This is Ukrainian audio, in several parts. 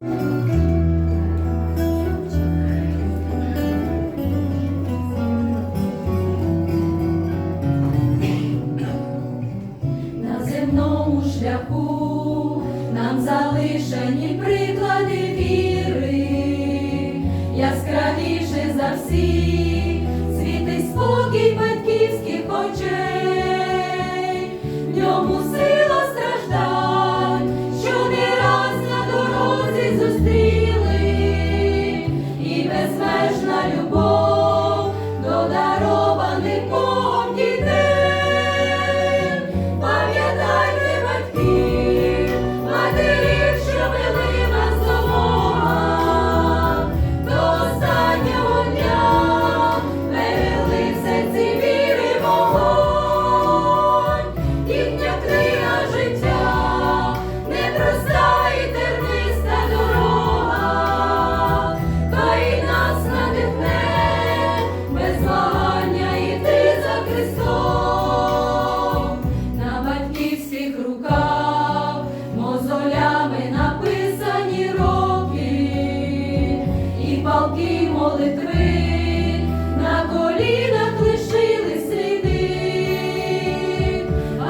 На земному шляху нам залишені приклади віри, яскравіше за всі, світить спокій батьківських очей. Литви, на колінах лишили сліди,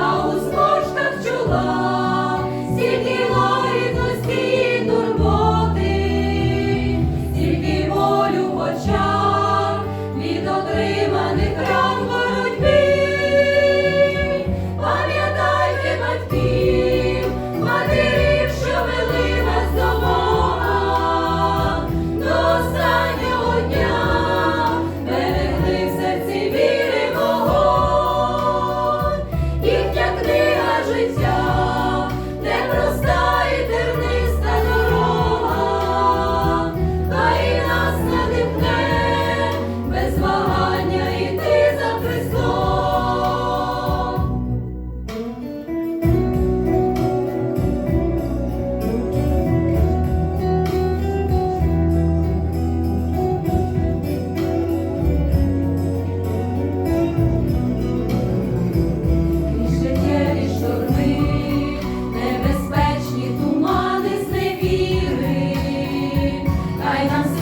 а у зможках чула стільки лагідності і турботи, стільки болю в. життя. parejas